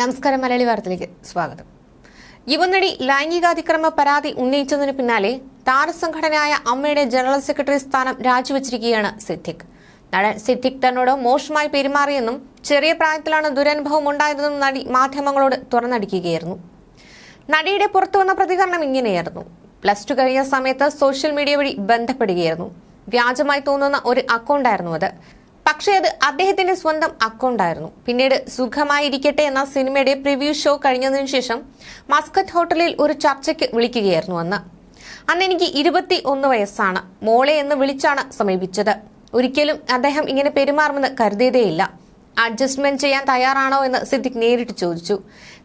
നമസ്കാരം മലയാളി വാർത്തയിലേക്ക് സ്വാഗതം. യുവനടി ലൈംഗികാതിക്രമ പരാതി ഉന്നയിച്ചതിന് പിന്നാലെ താരസംഘടനയായ അമ്മയുടെ ജനറൽ സെക്രട്ടറി സ്ഥാനം രാജിവെച്ചിരിക്കുകയാണ് സിദ്ദിഖ്. നടൻ സിദ്ദിഖ് തന്നോട് മോശമായി പെരുമാറിയെന്നും ചെറിയ പ്രായത്തിലാണ് ദുരനുഭവം ഉണ്ടായതെന്നും നടി മാധ്യമങ്ങളോട് തുറന്നടിക്കുകയായിരുന്നു. നടിയുടെ പുറത്തുവന്ന പ്രതികരണം ഇങ്ങനെയായിരുന്നു. പ്ലസ് ടു കഴിഞ്ഞ സമയത്ത് സോഷ്യൽ മീഡിയ വഴി ബന്ധപ്പെടുകയായിരുന്നു. വ്യാജമായി തോന്നുന്ന ഒരു അക്കൗണ്ടായിരുന്നു അത്. പക്ഷേ അത് അദ്ദേഹത്തിന്റെ സ്വന്തം അക്കൗണ്ടായിരുന്നു പിന്നീട് സുഖമായിരിക്കട്ടെ എന്ന സിനിമയുടെ പ്രിവ്യൂ ഷോ കഴിഞ്ഞതിനു ശേഷം മസ്കറ്റ് ഹോട്ടലിൽ ഒരു ചർച്ചയ്ക്ക് വിളിക്കുകയായിരുന്നു അന്ന്. അന്ന് എനിക്ക് ഇരുപത്തി ഒന്ന് വയസ്സാണ്. മോളെ എന്ന് വിളിച്ചാണ് സമീപിച്ചത്. ഒരിക്കലും അദ്ദേഹം ഇങ്ങനെ പെരുമാറുമെന്ന് കരുതിയതേയില്ല. അഡ്ജസ്റ്റ്മെന്റ് ചെയ്യാൻ തയ്യാറാണോ എന്ന് സിദ്ദിഖ് നേരിട്ട് ചോദിച്ചു.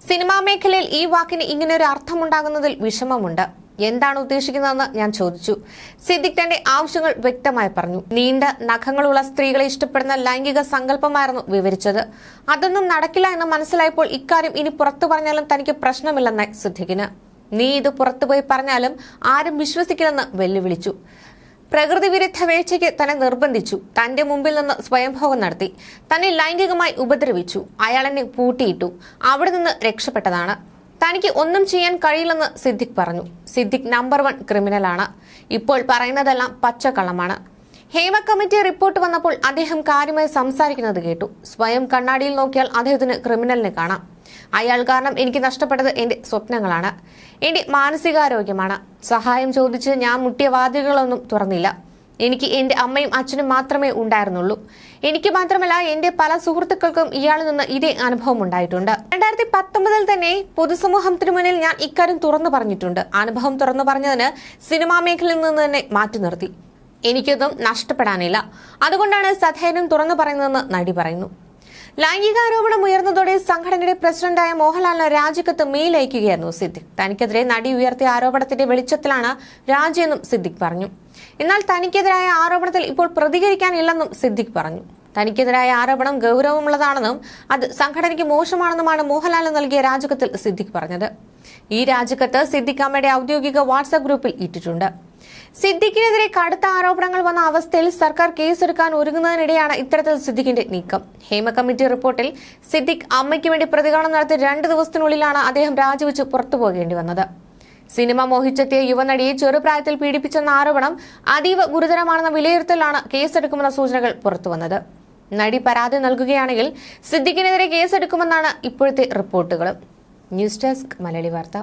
സിനിമാ മേഖലയിൽ ഈ വാക്കിന് ഇങ്ങനെ ഒരു അർത്ഥമുണ്ടാകുന്നതിൽ വിഷമമുണ്ട്. എന്താണ് ഉദ്ദേശിക്കുന്നതെന്ന് ഞാൻ ചോദിച്ചു. സിദ്ദിഖ് തന്റെ ആവശ്യങ്ങൾ വ്യക്തമായി പറഞ്ഞു. നീണ്ട നഖങ്ങളുള്ള സ്ത്രീകളെ ഇഷ്ടപ്പെടുന്ന ലൈംഗിക സങ്കല്പമായിരുന്നു വിവരിച്ചത്. അതൊന്നും നടക്കില്ല എന്ന് മനസ്സിലായപ്പോൾ ഇക്കാര്യം ഇനി പുറത്തു പറഞ്ഞാലും തനിക്ക് പ്രശ്നമില്ലെന്ന് സിദ്ദിഖിന്. നീ ഇത് പുറത്തുപോയി പറഞ്ഞാലും ആരും വിശ്വസിക്കില്ലെന്ന് വെല്ലുവിളിച്ചു. പ്രകൃതി വിരുദ്ധ വീഴ്ചയ്ക്ക് തന്നെ നിർബന്ധിച്ചു. തന്റെ മുമ്പിൽ നിന്ന് സ്വയംഭോഗം നടത്തി. തന്നെ ലൈംഗികമായി ഉപദ്രവിച്ചു. അയാൾ എന്നെ പൂട്ടിയിട്ടു. അവിടെ നിന്ന് രക്ഷപ്പെട്ടതാണ്. തനിക്ക് ഒന്നും ചെയ്യാൻ കഴിയില്ലെന്ന് സിദ്ദിഖ് പറഞ്ഞു. സിദ്ദിഖ് നമ്പർ വൺ ക്രിമിനലാണ് ഇപ്പോൾ പറയുന്നതെല്ലാം പച്ചക്കള്ളമാണ്. ഹേമ കമ്മിറ്റി റിപ്പോർട്ട് വന്നപ്പോൾ അദ്ദേഹം കാര്യമായി സംസാരിക്കുന്നത് കേട്ടു. സ്വയം കണ്ണാടിയിൽ നോക്കിയാൽ അദ്ദേഹത്തിന് ക്രിമിനലിനെ കാണാം. അയാൾ കാരണം എനിക്ക് നഷ്ടപ്പെട്ടത് എന്റെ സ്വപ്നങ്ങളാണ്. എന്റെ മാനസികാരോഗ്യമാണ്. സഹായം ചോദിച്ച് ഞാൻ മുട്ടിയ വാതിലുകളൊന്നും തുറന്നില്ല. എനിക്ക് എന്റെ അമ്മയും അച്ഛനും മാത്രമേ ഉണ്ടായിരുന്നുള്ളൂ. എനിക്ക് മാത്രമല്ല എന്റെ പല സുഹൃത്തുക്കൾക്കും ഇയാളിൽ നിന്ന് ഇതേ അനുഭവം ഉണ്ടായിട്ടുണ്ട്. രണ്ടായിരത്തി പത്തൊമ്പതിൽ തന്നെ പൊതുസമൂഹത്തിന് മുന്നിൽ ഞാൻ ഇക്കാര്യം തുറന്നു പറഞ്ഞിട്ടുണ്ട്. അനുഭവം തുറന്നു പറഞ്ഞതിന് സിനിമാ മേഖലയിൽ നിന്ന് തന്നെ മാറ്റി നിർത്തി. എനിക്കൊന്നും നഷ്ടപ്പെടാനില്ല. അതുകൊണ്ടാണ് സധേനും തുറന്നു പറയുന്നതെന്ന് നടി പറയുന്നു. ലൈംഗികാരോപണം ഉയർന്നതോടെ സംഘടനയുടെ പ്രസിഡന്റായ മോഹൻലാലിന് രാജിക്കത്ത് മെയിൽ അയക്കുകയായിരുന്നു സിദ്ദിഖ്. തനിക്കെതിരെ നടി ഉയർത്തിയ ആരോപണത്തിന്റെ വെളിച്ചത്തിലാണ് രാജിയെന്നും സിദ്ദിഖ് പറഞ്ഞു. എന്നാൽ തനിക്കെതിരായ ആരോപണത്തിൽ ഇപ്പോൾ പ്രതികരിക്കാനില്ലെന്നും സിദ്ദിഖ് പറഞ്ഞു. തനിക്കെതിരായ ആരോപണം ഗൗരവമുള്ളതാണെന്നും അത് സംഘടനയ്ക്ക് മോശമാണെന്നുമാണ് മോഹൻലാൽ നൽകിയ രാജിക്കത്തിൽ സിദ്ദിഖ് പറഞ്ഞത്. ഈ രാജിക്കത്ത് സിദ്ദിഖ് അമ്മയുടെ ഔദ്യോഗിക വാട്സാപ്പ് ഗ്രൂപ്പിൽ ഇട്ടിട്ടുണ്ട്. സിദ്ദിഖിനെതിരെ കടുത്ത ആരോപണങ്ങൾ വന്ന അവസ്ഥയിൽ സർക്കാർ കേസെടുക്കാൻ ഒരുങ്ങുന്നതിനിടെയാണ് ഇത്തരത്തിൽ സിദ്ദിഖിന്റെ നീക്കം. ഹേമ കമ്മിറ്റി റിപ്പോർട്ടിൽ സിദ്ദിഖ് അമ്മയ്ക്ക് വേണ്ടി പ്രതികരണം നടത്തി രണ്ട് ദിവസത്തിനുള്ളിലാണ് അദ്ദേഹം രാജിവെച്ച് പുറത്തു പോകേണ്ടി വന്നത്. സിനിമ മോഹിച്ചെത്തിയ യുവനടിയെ ചെറുപ്രായത്തിൽ പീഡിപ്പിച്ചെന്ന ആരോപണം അതീവ ഗുരുതരമാണെന്ന വിലയിരുത്തലാണ് കേസെടുക്കുമെന്ന സൂചനകൾ പുറത്തുവന്നത്. നടി പരാതി നൽകുകയാണെങ്കിൽ സിദ്ദിഖിനെതിരെ കേസെടുക്കുമെന്നാണ് ഇപ്പോഴത്തെ റിപ്പോർട്ടുകൾ ന്യൂസ് ഡെസ്ക് മലയാളി വാർത്ത.